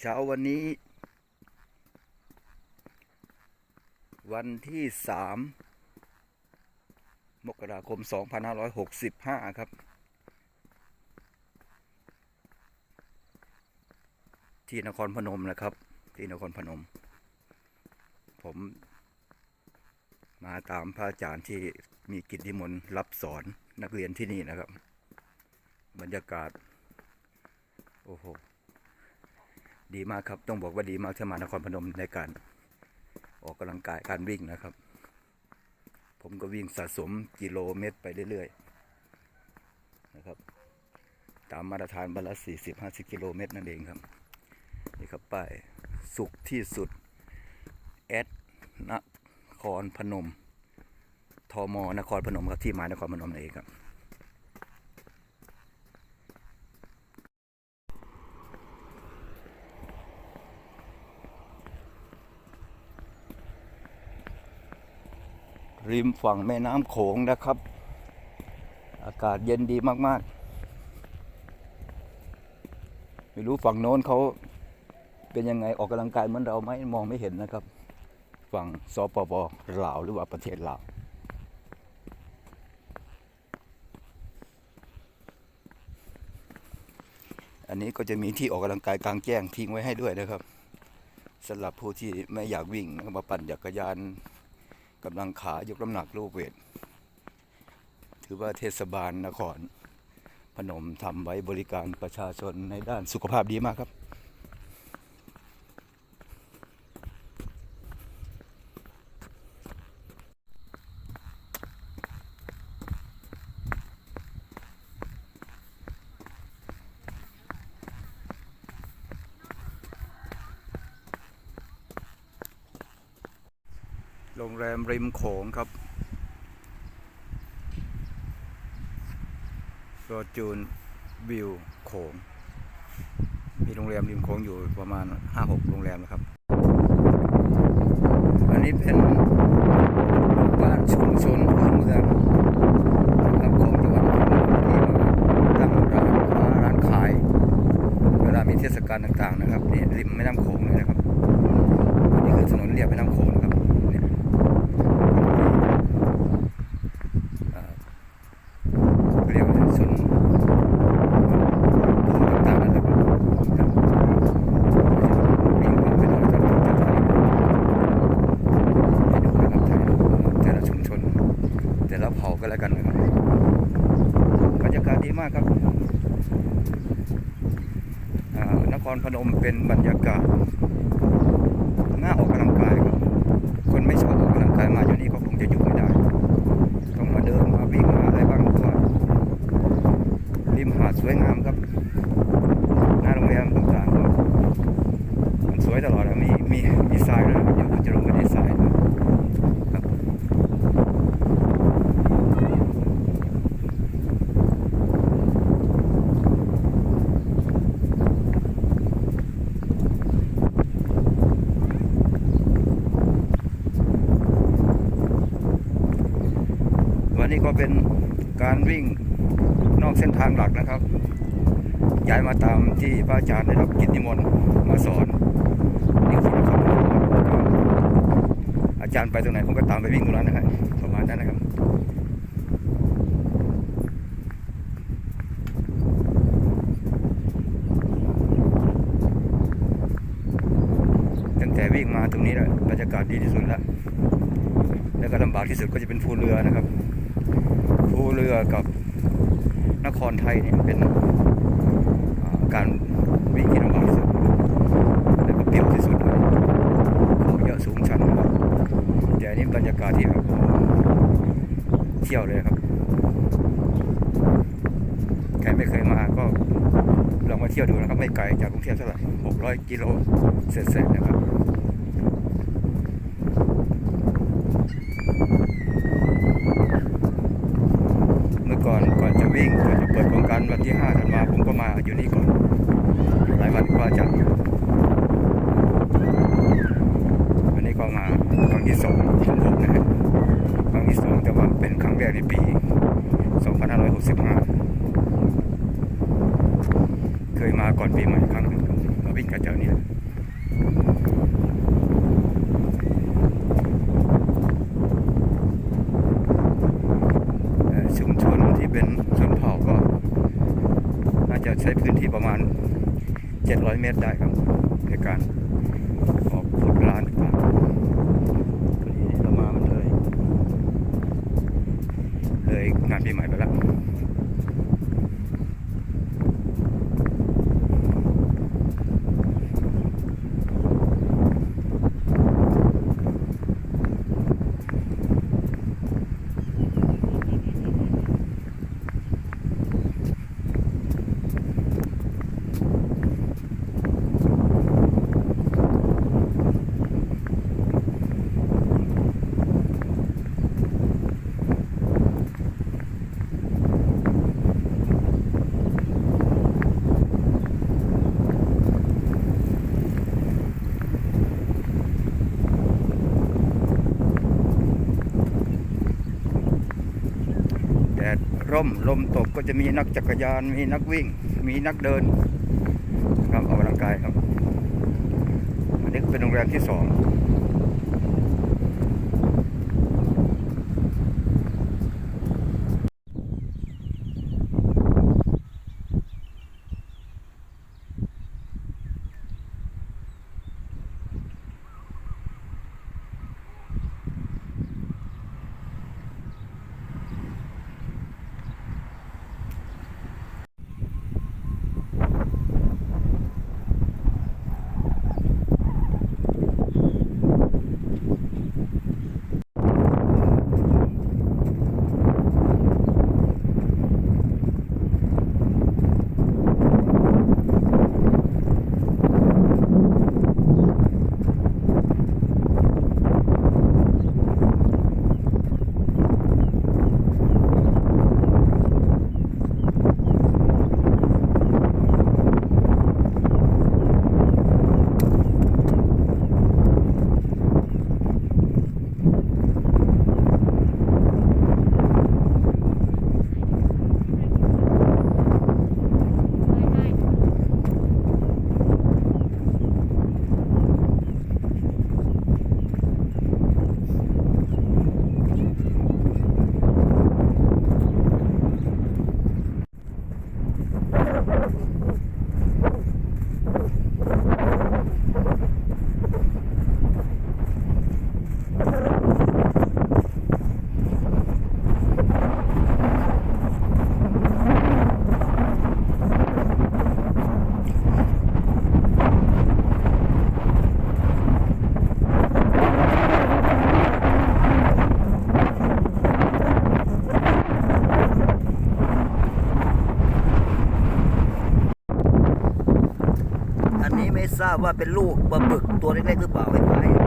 เช้าวันนี้ วันที่สามมกราคม 2565 ครับ ที่นครพนมนะครับ ที่นครพนม ผมมาตามพระอาจารย์ที่มีกิจนิมนต์รับสอนนักเรียนที่นี่นะครับ บรรยากาศ โอ้โห ดีมากครับ ต้องบอกว่าดีมากที่มานครพนมในการออกกำลังกายการวิ่งนะครับ ผมก็วิ่งสะสมกิโลเมตรไปเรื่อยๆนะครับ ตามมาตรฐานบัลละสี่สิบห้าสิกิโลเมตรนั่นเองครับนี่ครับป้ายสุขที่สุดแอดนครพนมทมนครพนมครับที่หมายนครพนมนั่นเองครับ ริมฝั่งแม่น้ำโขงนะครับ อากาศเย็นดีมากๆ ไม่รู้ฝั่งโน้นเขาเป็นยังไงออกกำลังกายเหมือนเราไหมมองไม่เห็นนะครับ ฝั่งสปปลาวหรือว่าประเทศลาวอันนี้ก็จะมีที่ออกกำลังกายกลางแจ้งทิ้งไว้ให้ด้วยนะครับสำหรับผู้ที่ไม่อยากวิ่งมาปั่นจักรยาน กำลังขายกน้ำหนักลูกเวท ถือว่าเทศบาลนคร พนมทำไว้บริการประชาชนในด้านสุขภาพดีมากครับ รงแรมริมโขงครับโรจูนวิวโขง มีโรงแรมริมโขงอยู่ประมาณ 5-6 โรงแรมนะครับ อันนี้เป็นบ้านชุมชนพื้นเมืองนะครับของจังหวัดที่ตั้งร้านค้าร้านขาย เวลามีเทศกาลต่างๆนะครับนี่ริมแม่น้ำโขงเลยนะครับอันนี้คือถนนเลียบแม่น้ำโขงนะครับเนี่ย อ่าเรียกว่าส่วนต่างๆนะครับครับวิ่งมาไปดูครับไปดูนะครับถ่ายรูปแต่ละชุมชน แต่ละเผ่าก็แล้วกันนะครับบรรยากาศดีมากครับอ่า นครพนมเป็นบรรยากาศน่าออกกำลังกายครับคนไม่ชอบออกกำลังกายมาอยู่นี่ก็คงจะอยู่ไม่ได้ ต้องมาเดินมาวิ่งมาอะไรบ้างเพราะว่าริมหาดสวยงามครับหน้าโรงแรมต่างๆก็มันสวยตลอดมีมีมีทรายด้วยเดี๋ยวผมจะลงไปในทรายนะครับวั นี้ก็เป็นการวิ่งนอกเส้นทางหลักนะครับ ย้ายมาตามที่พระอาจารย์ได้รับกิจนิมนต์มาสอนนี่คือนะครับอาจารย์ไปตรงไหนผมก็ตามไปวิ่งตรงนั้นนะครับประมาณนั้นนะครับตั้งแต่วิ่งมาตรงนี้แหละบรรยากาศดีที่สุดแล้วแล้วก็ลำบากที่สุดก็จะเป็นภูเรือนะครับ เรือกับนครไทยเนี่ยเป็นการวิ่งที่ลำบากที่สุดแล้วก็เปรียวที่สุดเลยเขาเยอะสูงชันนะครับแต่อันนี้บรรยากาศที่แบบเที่ยวเลยครับใครไม่เคยมาก็ลองมาเที่ยวดูนะครับ ไม่ไกลจากกรุงเทพเท่าไหร่600 กิโลเศษๆนะครับ เมื่อก่อนก่อนจะวิ่งก่อนจะเปิดโครงการวันที่5ธันวาผมก็มา อยู่นี่ก่อนหลายวันกว่าจะวันนี้ก็มาครั้งที่สองของผมนะฮะครั้งที่สองแต่ว่าเป็นครั้งแรกในปี 2565 เคยมาก่อนปีใหม่ครั้งหนึ่งมาวิ่งกันแถวเนี้ยเอ่อชุมชนที่เป็นชนเผ่าก็ น่าจะใช้พื้นที่ประมาณ 700 เมตรได้ครับในการออกรถร้านต่างๆพอดีเรามามันเลย เลยงานปีใหม่ไปแล้ว แดดร่มลมตกก็จะมีนักจักรยาน มีนักวิ่ง มีนักเดินครับออกกำลังกายครับอันนี้เป็นโรงแรมที่สอง ทราบว่าเป็นลูกปลาบึกตัวเล็กๆหรือเปล่าคล้าย